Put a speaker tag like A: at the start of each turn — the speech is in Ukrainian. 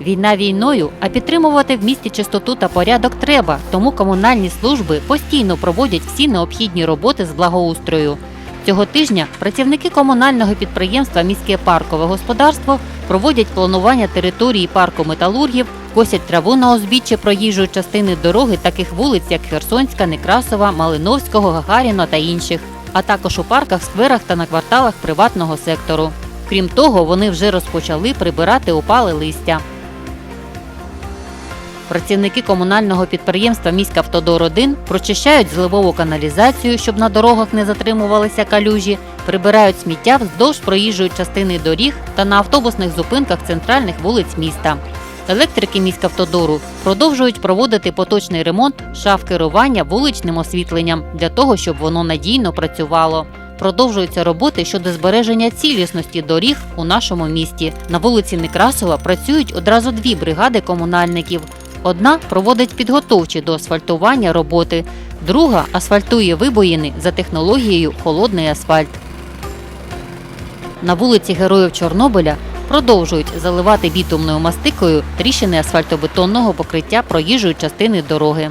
A: Війна війною, а підтримувати в місті чистоту та порядок треба, тому комунальні служби постійно проводять всі необхідні роботи з благоустрою. Цього тижня працівники комунального підприємства Міське паркове господарство проводять планування території парку металургів, косять траву на узбіччі проїжджої частини дороги таких вулиць, як Херсонська, Некрасова, Малиновського, Гагаріна та інших, а також у парках, скверах та на кварталах приватного сектору. Крім того, вони вже розпочали прибирати опале листя. Працівники комунального підприємства Міськавтодор 1 прочищають зливову каналізацію, щоб на дорогах не затримувалися калюжі, прибирають сміття вздовж проїжджої частини доріг та на автобусних зупинках центральних вулиць міста. Електрики міськавтодору продовжують проводити поточний ремонт шаф керування вуличним освітленням для того, щоб воно надійно працювало. Продовжуються роботи щодо збереження цілісності доріг у нашому місті. На вулиці Некрасова працюють одразу дві бригади комунальників. Одна проводить підготовчі до асфальтування роботи, друга асфальтує вибоїни за технологією холодний асфальт. На вулиці Героїв Чорнобиля продовжують заливати бітумною мастикою тріщини асфальтобетонного покриття проїжджої частини дороги.